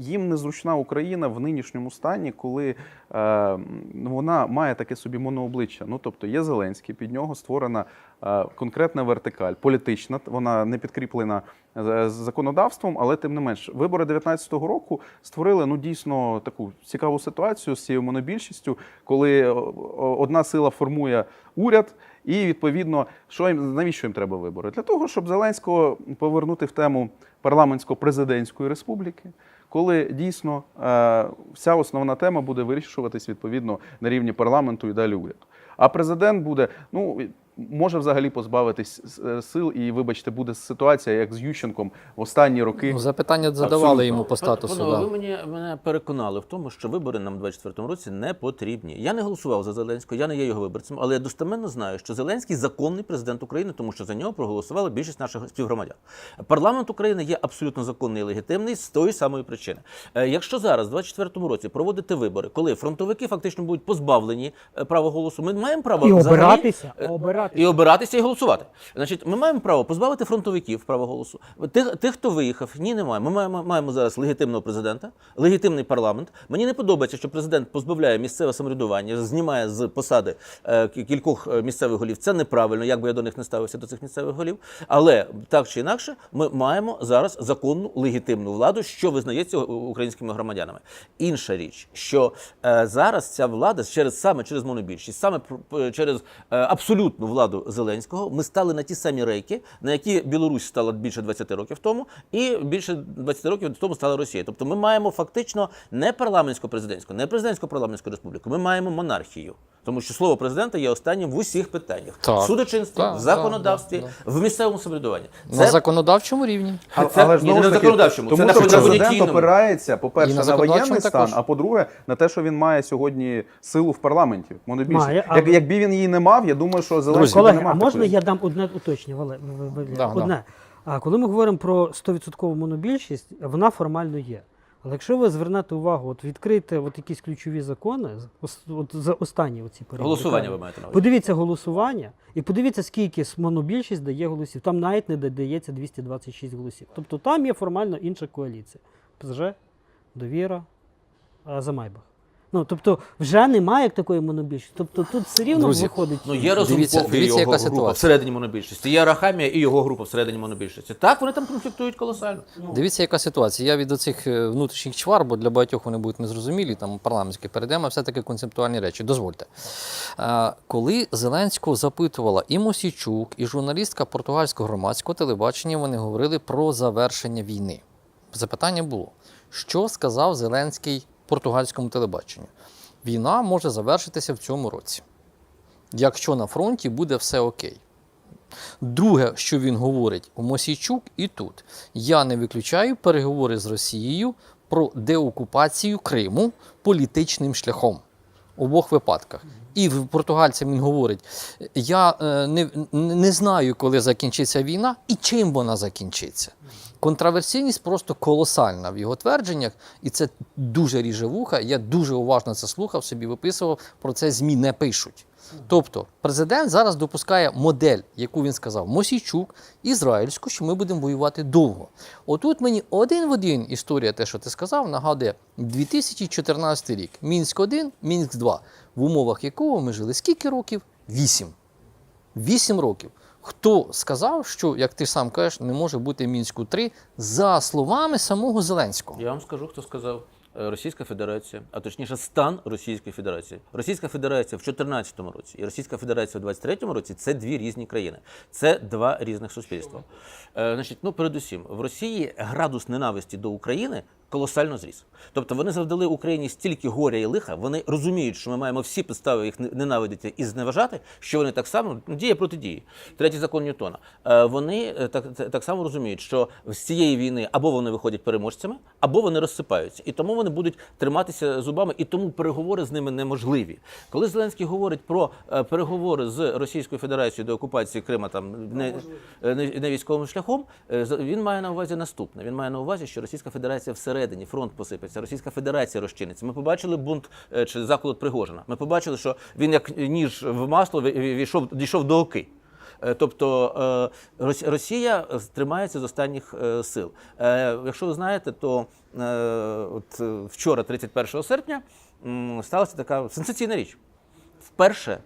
їм незручна Україна в нинішньому стані, коли е, вона має таке собі монообличчя. Ну тобто є Зеленський, під нього створена е, конкретна вертикаль, політична, вона не підкріплена законодавством, але тим не менш, вибори 19-го року створили ну дійсно таку цікаву ситуацію з цією монобільшістю, коли о, одна сила формує уряд. І відповідно, що їм навіщо їм треба вибори? Для того, щоб Зеленського повернути в тему парламентсько-президентської республіки, коли дійсно е, вся основна тема буде вирішуватись відповідно на рівні парламенту і далі уряду. А президент буде, ну може взагалі позбавитись е, сил, і вибачте, буде ситуація, як з Ющенком в останні роки. Ну, запитання задавали Абсолютно. йому по статусу. Панове, Да. ви мені мене переконали в тому, що вибори нам у 24-му році не потрібні. Я не голосував за Зеленського, я не є його виборцем, але я достеменно знаю, що Зеленський законний президент України, тому що за нього проголосували більшість наших співгромадян. Парламент України є абсолютно законний і легітимний з тої самої причини. Е, Якщо зараз, в 24-му році, проводити вибори, коли фронтовики фактично будуть позбавлені е, права голосу, ми маємо право І взагалі, обиратися, обиратися. і обиратися і голосувати. Значить, ми маємо право позбавити фронтовиків права голосу. Тих, тих, хто виїхав, ні, немає. Ми маємо, маємо зараз легітимного президента, легітимний парламент. Мені не подобається, що президент позбавляє місцеве самоврядування, знімає з посади е, кількох е, місцевих голів. Це неправильно, як би я до них не ставився до цих місцевих голів. Але так чи інакше, ми маємо зараз законну легітимну владу, що визнається українськими громадянами. Інша річ, що е, зараз ця влада через саме через монобільшість, саме через е, абсолютну владу Зеленського, ми стали на ті самі рейки, на які Білорусь стала більше 20 років тому, і більше 20 років тому стала Росія. Тобто ми маємо фактично не парламентсько-президентську, не президентсько-парламентську республіку. Ми маємо монархію. Тому що слово президента є останнім в усіх питаннях: Так. в судочинстві, Так, в законодавстві, так, в місцевому самоврядуванні. На законодавчому рівні. А- Це але ж ні, знову не ж на таки, законодавчому, це тому на що президент понятійному. опирається, І по-перше, на на законодавчому воєнний стан, також. а по-друге, на те, що він має сьогодні силу в парламенті. Монобільшість. Має, Як, якби він її не мав, я думаю, що Зеленський би Колеги, не а можна такої. я дам одне уточнення? Вале, в- в- в- Да, одне. А коли ми говоримо про 100% монобільшість, вона формально є. Але якщо ви звернете увагу, от відкрийте от якісь ключові закони, от за останні оці періоди. Голосування ви маєте на увазі. Подивіться голосування і подивіться, скільки монобільшість дає голосів. Там навіть не додається 226 голосів. Тобто там є формально інша коаліція. ПЗЖ, довіра, за Майбах. Ну, тобто вже немає як такої монобільшості. Тобто тут все рівно Друзі, виходить. Ну, є Дивіться- Разумков і дивіться, його яка група ситуація. всередині монобільшості. Є Арахамія і його група всередині монобільшості. Так, вони там конфліктують колосально. Дивіться, яка ситуація. Я від оцих е, внутрішніх чвар, бо для багатьох вони будуть незрозумілі, там парламентські перейдемо, а все-таки концептуальні речі. Дозвольте. Е, Коли Зеленського запитувала і Мосійчук, і журналістка португальського громадського телебачення, вони говорили про завершення війни. Запитання було: що сказав Зеленський португальському телебаченню? Війна може завершитися в цьому році, якщо на фронті буде все окей. Друге, що він говорить у Мосійчук і тут. Я не виключаю переговори з Росією про деокупацію Криму політичним шляхом. Обох випадках. І португальцям він говорить: я е, не, не знаю, коли закінчиться війна і чим вона закінчиться. Контраверсійність просто колосальна в його твердженнях, і це дуже ріже вуха. Я дуже уважно це слухав, собі виписував, про це ЗМІ не пишуть. Тобто президент зараз допускає модель, яку він сказав Мосійчук, ізраїльську, що ми будемо воювати довго. Отут мені один в один історія, те, що ти сказав, нагадує 2014 рік. Мінськ 1 Мінськ 2 в умовах якого ми жили скільки років? Вісім. Вісім років. Хто сказав, що, як ти сам кажеш, не може бути Мінську 3 за словами самого Зеленського? Я вам скажу, хто сказав. Е, Російська Федерація, а точніше стан Російської Федерації. Російська Федерація в 2014 році і Російська Федерація в 2023 році це дві різні країни. Це два різних суспільства. Е, значить, ну передусім, в Росії градус ненависті до України колосально зріс. Тобто вони завдали Україні стільки горя і лиха, вони розуміють, що ми маємо всі підстави їх не- ненавидіти і зневажати, що вони так само ну, дія проти дії. Третій закон Ньютона. Е, Вони е, так, так- само розуміють, що з цієї війни або вони виходять переможцями, або вони розсипаються. І тому вони будуть триматися зубами, і тому переговори з ними неможливі. Коли Зеленський говорить про е, переговори з Російською Федерацією до окупації Крима там не, не, не військовим шляхом, він має на увазі наступне. Він має на увазі, що Російська Федерація всередині фронт посипеться, Російська Федерація розчиниться. Ми побачили бунт е, чи заколот Пригожина. Ми побачили, що він як ніж в масло ві- ві- війшов, дійшов до оки. Е, Тобто е, Росія тримається з останніх сил. Якщо ви знаєте, то от вчора, 31 серпня, сталася така сенсаційна річ. Вперше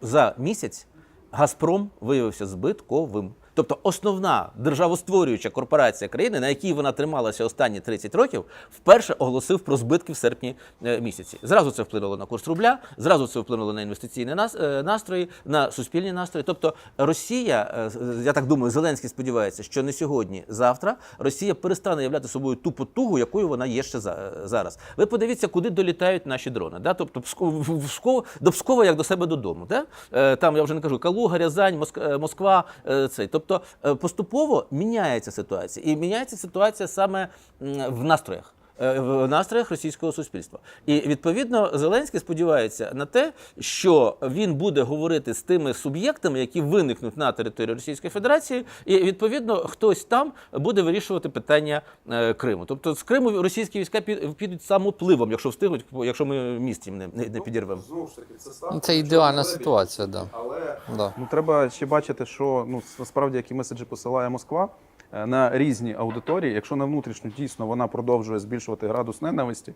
за місяць Газпром виявився збитковим. Тобто основна державостворююча корпорація країни, на якій вона трималася останні 30 років, вперше оголосив про збитки в серпні е, місяці. Зразу це вплинуло на курс рубля, зразу це вплинуло на інвестиційні нас- е, настрої, на суспільні настрої. Тобто Росія, е, я так думаю, Зеленський сподівається, що не сьогодні, завтра Росія перестане являти собою ту потугу, якою вона є ще за- зараз. Ви подивіться, куди долітають наші дрони. Да? Тобто Псков- до Пскова як до себе додому. Да? Там я вже не кажу Калуга, Рязань, Моск- Москва. Цей. Тобто е, поступово міняється ситуація. І міняється ситуація саме в настроях. Е, В настроях російського суспільства. І відповідно Зеленський сподівається на те, що він буде говорити з тими суб'єктами, які виникнуть на території Російської Федерації, і відповідно хтось там буде вирішувати питання е, Криму. Тобто з Криму російські війська під- підуть самопливом, якщо встигнуть, якщо ми міст їм не, не, не підірвемо. Знову ж таки, це Ну, Це ідеальна ситуація, да. Але Да. Ну, треба ще бачити, що ну насправді які меседжі посилає Москва е, на різні аудиторії. Якщо на внутрішню дійсно вона продовжує збільшувати градус ненависті,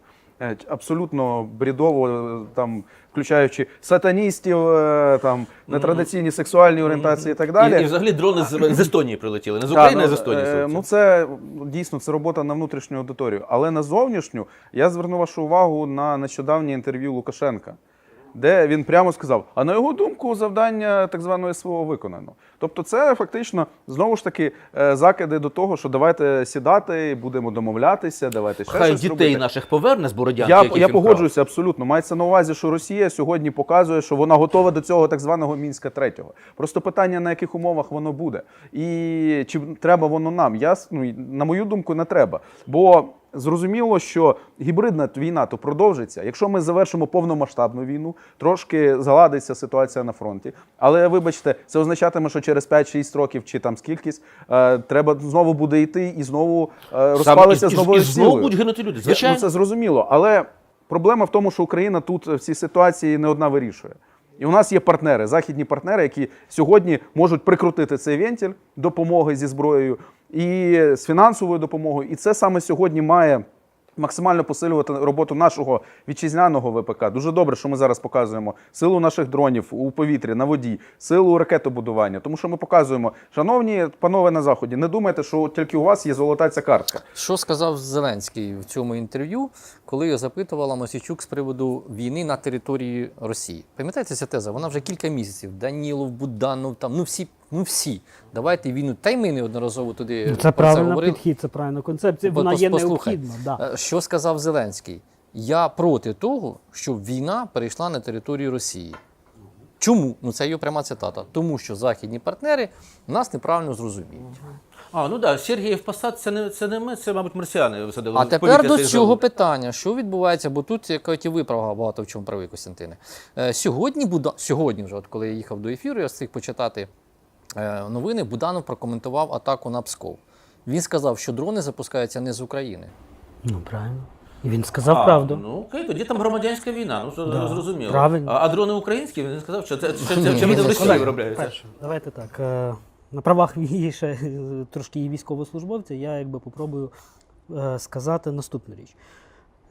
Абсолютно брідово, е, там включаючи сатаністів, е, там нетрадиційні сексуальні орієнтації і так далі. І, і взагалі дрони з, з Естонії прилетіли, не з України, а з ну, Естонії. е. Ну це ну, дійсно це робота на внутрішню аудиторію. Але на зовнішню я зверну вашу увагу на нещодавнє інтерв'ю Лукашенка, де він прямо сказав: а на його думку, завдання так званої СВО виконано. Тобто, це фактично знову ж таки е, закиди до того, що давайте сідати, будемо домовлятися, давайте ще Хай щось дітей робити. наших поверне з Бородянки. Я, я погоджуюся абсолютно. Мається на увазі, що Росія сьогодні показує, що вона готова до цього так званого мінська третього. Просто питання на яких умовах воно буде, і чи треба воно нам? Я ну, на мою думку, не треба. Бо зрозуміло, що гібридна війна то продовжиться. Якщо ми завершимо повномасштабну війну, трошки заладиться ситуація на фронті. Але вибачте, це означатиме, що через 5-6 років чи там скількись е, треба знову буде йти і знову е, Саме- розпалися і, з і- і знову будуть гинути люди. Я- Звичайно. Ну, це зрозуміло, але проблема в тому, що Україна тут в цій ситуації не одна вирішує. І у нас є партнери, західні партнери, які сьогодні можуть прикрутити цей вентиль допомоги зі зброєю і з фінансовою допомогою. І це саме сьогодні має максимально посилювати роботу нашого вітчизняного ВПК. Дуже добре, що ми зараз показуємо силу наших дронів у повітрі, на воді, силу ракетобудування. Тому що ми показуємо, шановні панове на заході, не думайте, що тільки у вас є золота ця картка. Що сказав Зеленський в цьому інтерв'ю, коли його запитувала Мосійчук з приводу війни на території Росії? Пам'ятаєте ця теза? Вона вже кілька місяців. Данілов, Буданов, там ну всі, ну всі. Давайте війну. Та й ми неодноразово туди Ну, Це правильний підхід, це правильна концепція. Вона є послухай. необхідна. Да. Е, Що сказав Зеленський? Я проти того, щоб війна перейшла на територію Росії. Чому? Ну це його пряма цитата. Тому що західні партнери нас неправильно зрозуміють. А, ну так, да, Сергіїв Посад це не, це не ми, це, мабуть, марсіани висадили. А тепер до цього питання, що відбувається, бо тут якось і ви права багато в чому правий, Костянтине. Е, сьогодні, Буда... сьогодні вже, от коли я їхав до ефіру, я встиг почитати е, новини, Буданов прокоментував атаку на Псков. Він сказав, що дрони запускаються не з України. Ну, правильно. І він сказав А, правду. Ну окей, тоді там громадянська війна, ну Да, зрозуміло. правильно. А, а дрони українські, він сказав, що це, це, це, Ні, це, ні, вони в ні, Росії колеги, виробляються. Перше, давайте так. е, На правах її ще трошки і військовослужбовця, я якби попробую е, сказати наступну річ.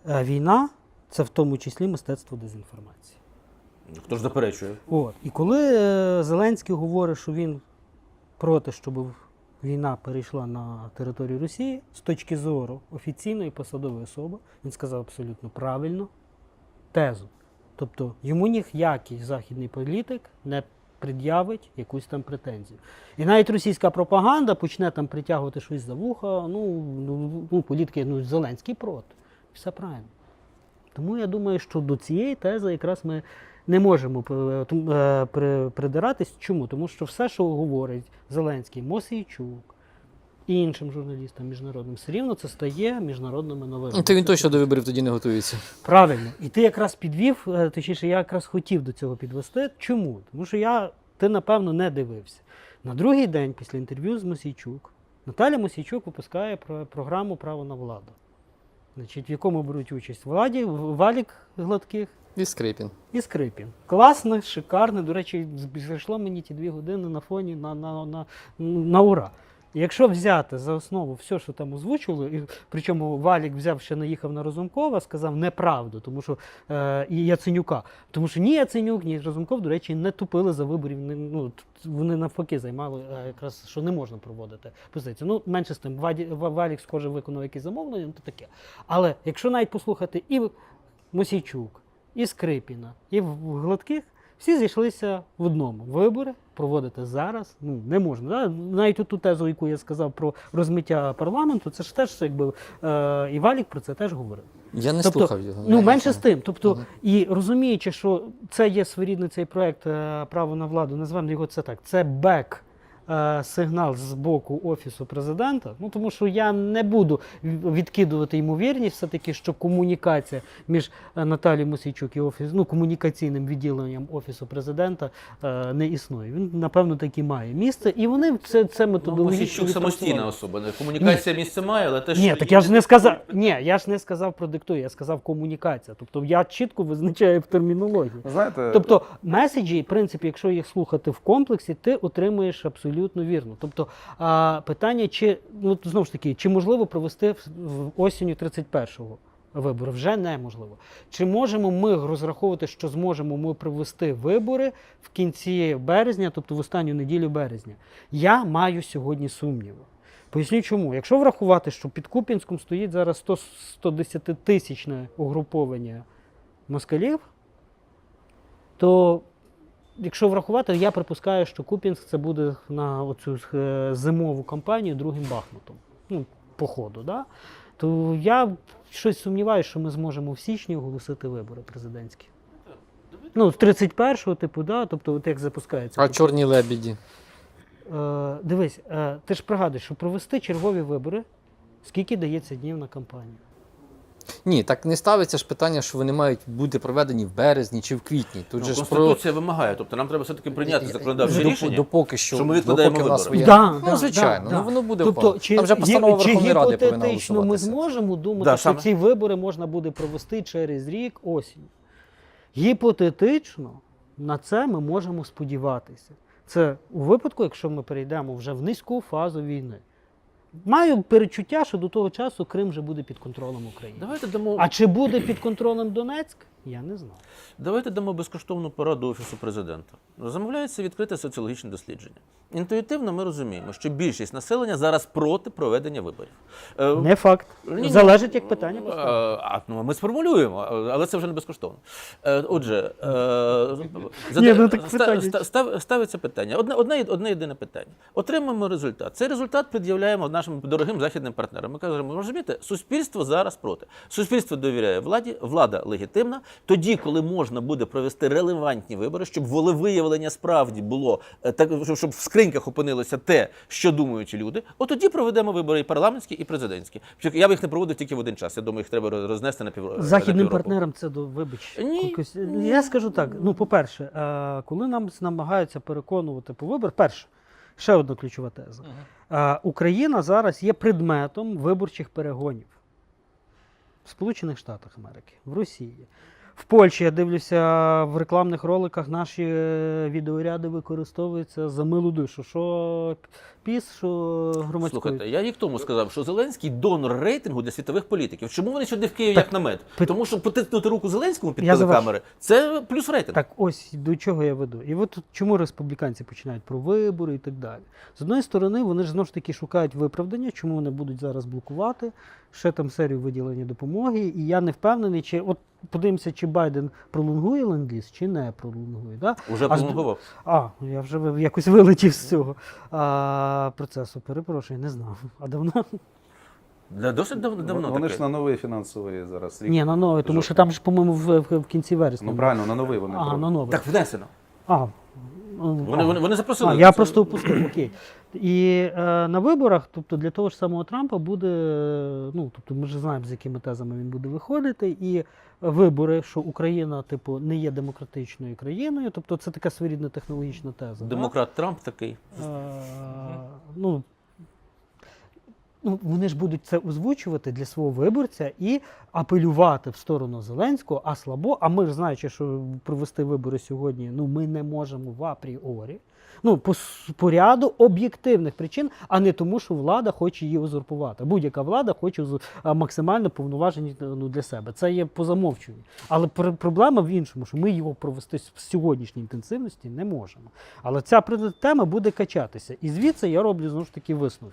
Е, Війна це в тому числі мистецтво дезінформації. Хто ж заперечує? От. І коли е, Зеленський говорить, що він проти, щоб війна перейшла на територію Росії, з точки зору офіційної посадової особи, він сказав абсолютно правильно тезу. Тобто йому ніякий західний політик не пред'явить якусь там претензію. І навіть російська пропаганда почне там притягувати щось за вуха. Ну, ну, ну політики, ну Зеленський проти. Все правильно. Тому я думаю, що до цієї тези якраз ми не можемо е, е, при- придиратись. Чому? Тому що все, що говорить Зеленський, Мосійчук і іншим журналістам міжнародним, все рівно це стає міжнародними новинами. Ну, то він точно до виборів тоді не готується. Правильно. І ти якраз підвів, е, точніше, я якраз хотів до цього підвести. Чому? Тому що я, ти, напевно, не дивився. На другий день після інтерв'ю з Мосійчук Наталя Мосійчук випускає про програму Право на владу, значить, в якому беруть участь Владі, Валік Гладких І Скрипін. і Скрипін. Класне, шикарне. До речі, зайшло мені ті дві години на фоні на, на, на, на ура. Якщо взяти за основу все, що там озвучували, і причому Валік взяв ще наїхав на Розумкова, сказав неправду, тому що е, і Яценюка. Тому що ні Яценюк, ні Разумков, до речі, не тупили за виборів. Не, ну, вони навпаки займали е, якраз, що не можна проводити позицію. Ну, менше з тим, Ваді, Валік, схоже, виконав якісь замовлення, ну, то таке. Але якщо навіть послухати і Мосійчук, і Скрипіна, і в Гладких, всі зійшлися в одному. Вибори проводити зараз ну, не можна. Да? Навіть ту тезу, яку я сказав про розмиття парламенту, це ж теж якби е, і Валік про це теж говорив. Я не Тобто, слухав його. Ну, менше з тим. Тобто, Мгм. і розуміючи, що це є своєрідний цей проект е, право на владу, назвемо його це так. Це бек. Е, Сигнал з боку офісу президента, ну тому що я не буду відкидувати ймовірність, все таки, що комунікація між е, Наталією Мосійчук і офіс, ну комунікаційним відділенням офісу президента е, не існує. Він напевно таки має місце, і вони це, це Ну, Мосійчук самостійна особа. не- Комунікація місце має, але те, що Ні, так я ж не сказав. Ні, я ж не сказав про диктує, я сказав комунікація. Тобто я чітко визначаю в термінології. Знаєте, Тобто меседжі, в принципі, якщо їх слухати в комплексі, ти отримуєш абсолютно вірно. Тобто а, питання, чи ну знову ж таки, чи можливо провести в, осінню 31-го вибори? Вже неможливо. Чи можемо ми розраховувати, що зможемо ми провести вибори в кінці березня, тобто в останню неділю березня? Я маю сьогодні сумніви. Поясню чому. Якщо врахувати, що під Куп'янськом стоїть зараз 100 110 тисячне угруповання москалів, то якщо врахувати, я припускаю, що Куп'янськ це буде на оцю е, зимову кампанію другим Бахмутом. Ну, по ходу, да? То я щось сумніваюся, що ми зможемо в січні оголосити вибори президентські. Ну, з 31-го, типу, да, тобто, от як запускається. А чорні лебіді. Е, дивись, е, ти ж пригадуєш, що провести чергові вибори, скільки дається днів на кампанію? Ні, так не ставиться ж питання, що вони мають бути проведені в березні чи в квітні. Тут Ну, же ж про вимагає. Тобто нам треба все-таки прийняти законодавче Допо- рішення. допоки що, що ми відкладаємо допоки в нас є. Да, ну, да, звичайно, да, ну воно буде Тобто, впав. чи, Там вже постанова чи Верховної Ради повинна гіпотетично ми зможемо думати, Да, що саме. ці вибори можна буде провести через рік осінь? Гіпотетично на це ми можемо сподіватися. Це у випадку, якщо ми перейдемо вже в низьку фазу війни. Маю перечуття, що до того часу Крим вже буде під контролем України. Давайте дамо, А чи буде під контролем Донецьк, я не знаю. давайте дамо безкоштовну пораду Офісу президента. Замовляється відкрите соціологічне дослідження. Інтуїтивно ми розуміємо, що більшість населення зараз проти проведення виборів. Е, Не факт. Ні-ні. Залежить, як питання Е. А, ну, ми сформулюємо, але це вже не безкоштовно. Е, Отже, Ні, ну, так питання. став- ставиться питання. Одне, одне, одне єдине питання. Отримаємо результат. Цей результат пред'являємо нашим дорогим західним партнерам. Ми кажемо, розумієте, суспільство зараз проти. Суспільство довіряє владі, влада легітимна. Тоді, коли можна буде провести релевантні вибори, щоб волевиявлення справді було е, так, щоб- в скриньках опинилося те, що думають люди. От тоді проведемо вибори і парламентські, і президентські. Я б їх не проводив тільки в один час. Я думаю, їх треба рознести на пів Західним півроку. партнерам це до вибач. Ні. якось- Я скажу так: ну, по-перше, е, коли нам намагаються переконувати по вибор, перше, ще одна ключова теза. Е, Україна зараз є предметом виборчих перегонів в Сполучених Штатах Америки, в Росії. В Польщі я дивлюся в рекламних роликах наші е, відеоряди використовуються за милу душу. Що піс, що громадської. Слухайте, я рік тому сказав, що Зеленський донор рейтингу для світових політиків. Чому вони сюди в Києві Так, як намет? пит- Тому що потиснути руку Зеленському під Я телекамери це плюс рейтинг. Так ось до чого я веду. І от чому республіканці починають про вибори і так далі. З одної сторони, вони ж знову ж таки шукають виправдання, чому вони будуть зараз блокувати, ще там серію виділення допомоги. І я не впевнений, чи от подивимося, чи Байден пролонгує ленд-ліз, чи не пролонгує. Да? Уже пролонгував. А, я вже якось вилетів з цього а, процесу. Перепрошую, не знав. А давно? Да, Досить дав- давно вони таке. ж на новий фінансовий зараз рік. Ні, на новий, тому що там ж, по-моєму, в, в, в кінці вересня. Ну правильно, на новий вони. Ага, на новий. Так внесено. А, Вони, вони, вони запросили. А, я Це- просто опустив. Окей. І е, на виборах, тобто для того ж самого Трампа буде, ну тобто ми ж знаємо, з якими тезами він буде виходити, і вибори, що Україна, типу, не є демократичною країною, тобто це така своєрідна технологічна теза. Демократ Трамп такий. Е, ну, ну, вони ж будуть це озвучувати для свого виборця і апелювати в сторону Зеленського, а слабо. А ми ж знаючи, що провести вибори сьогодні, ну ми не можемо в апріорі. Ну, по, по ряду об'єктивних причин, а не тому, що влада хоче її узурпувати. Будь-яка влада хоче максимально повноважені ну, для себе. Це є по. Але пр- проблема в іншому, що ми його провести в сьогоднішній інтенсивності не можемо. Але ця тема буде качатися. І звідси я роблю знову ж таки висновки.